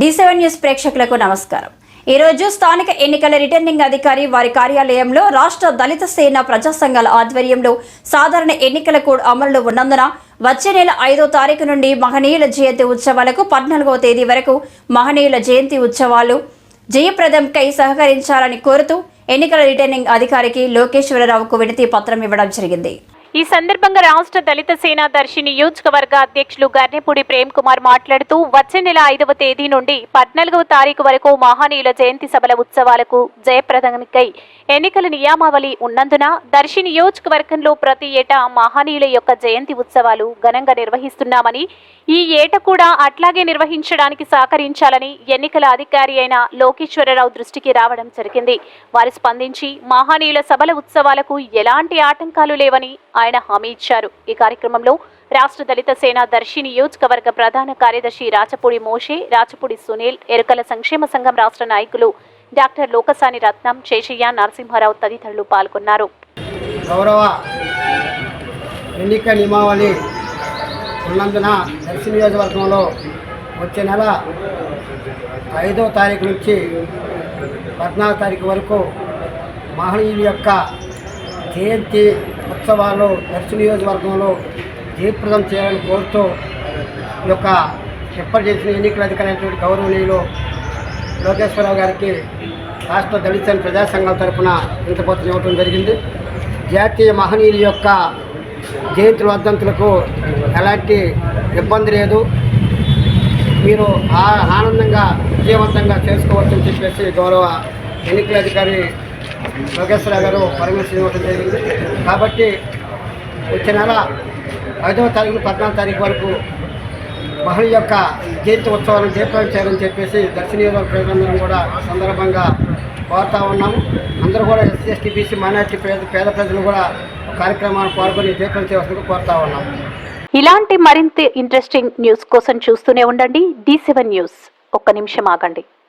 D seven news ప్రేక్షకులకు నమస్కారం. ఈరోజు స్థానిక ఎన్నికల రిటర్నింగ్ అధికారి వారి కార్యాలయంలో రాష్ట్ర దళిత సేన ప్రజా సంఘాల ఆధ్వర్యంలో సాధారణ ఎన్నికల కోడ్ అమలులో ఉన్నందున వచ్చే నెల ఐదో తారీఖు నుండి మహనీయుల జయంతి ఉత్సవాలకు పద్నాలుగవ తేదీ వరకు మహనీయుల జయంతి ఉత్సవాలు జయప్రదంకై సహకరించాలని కోరుతూ ఎన్నికల రిటర్నింగ్ అధికారికి లోకేశ్వరరావుకు వినతి పత్రం ఇవ్వడం జరిగింది. ఈ సందర్భంగా రాష్ట్ర దళిత సేన దర్శి నియోజకవర్గ అధ్యక్షులు గర్నెపూడి ప్రేమ్ కుమార్ మాట్లాడుతూ వచ్చే నెల ఐదవ తేదీ నుండి పద్నాలుగవ తారీఖు వరకు మహానీయుల జయంతి సభల ఉత్సవాలకు జయప్రదానికై ఎన్నికల నియామావళి ఉన్నందున దర్శి నియోజకవర్గంలో ప్రతి ఏటా మహానీయుల యొక్క జయంతి ఉత్సవాలు ఘనంగా నిర్వహిస్తున్నామని ఈ ఏట కూడా అట్లాగే నిర్వహించడానికి సహకరించాలని ఎన్నికల అధికారి అయిన లోకేశ్వరరావు దృష్టికి రావడం జరిగింది. వారు స్పందించి మహానీయుల సభల ఉత్సవాలకు ఎలాంటి ఆటంకాలు లేవని ఆయన హామీ ఇచ్చారు. ఈ కార్యక్రమంలో రాష్ట్ర దళిత సేనా దర్శి నియోజకవర్గ ప్రధాన కార్యదర్శి రాచపూడి మోషే రాచపూడి సునీల్ ఎరుకల సంక్షేమ సంఘం రాష్ట్ర నాయకులు డాక్టర్ లోకసాని రత్నం శేషయ్య నరసింహారావు తదితరులు పాల్గొన్నారు. గౌరవ ఎన్నిక నియమావళి ఉన్నందున దర్శి నియోజకవర్గంలో వచ్చే నెల ఐదో తారీఖు నుంచి పద్నాలుగు తారీఖు వరకు మహనీయుల యొక్క జయంతి ఉత్సవాలు దర్శి నియోజకవర్గంలో జయప్రదం చేయాలని కోరుతూ ఈ యొక్క ఏర్పాటు చేసిన ఎన్నికల అధికారి గౌరవనీయులు లోకేశ్వరరావు గారికి రాష్ట్ర దళిత ప్రజా సంఘాల తరఫున ఇంతపత్రం ఇవ్వటం జరిగింది. జాతీయ మహనీయుల యొక్క జయంతి వర్ధంతులకు ఎలాంటి ఇబ్బంది లేదు. మీరు ఆ- ఆనందంగా విజయవంతంగా చేసుకోవచ్చని చెప్పేసి గౌరవ ఎన్నికల అధికారి యోగేశ్వరరావు గారు పర్మిషన్ ఇవ్వడం జరిగింది కాబట్టి వచ్చే నెల ఐదవ తారీఖు పద్నాలుగు తారీఖు వరకు మహిళ యొక్క జయంతి ఉత్సవాలను జయప్రదం చేయాలని చెప్పేసి దర్శనీయ ప్రజలందరం కూడా సందర్భంగా కోరుతా ఉన్నాము అందరూ కూడా ఎస్సీ ఎస్టీ బీసీ మైనార్టీ పేద పేద ప్రజలు కూడా కార్యక్రమాన్ని పాల్గొని జయప్రదం చేయవలసిందిగా కోరుతా ఉన్నాము ఇలాంటి మరింత ఇంట్రెస్టింగ్ న్యూస్ కోసం చూస్తూనే ఉండండి. D seven news. ఒక్క నిమిషం ఆగండి.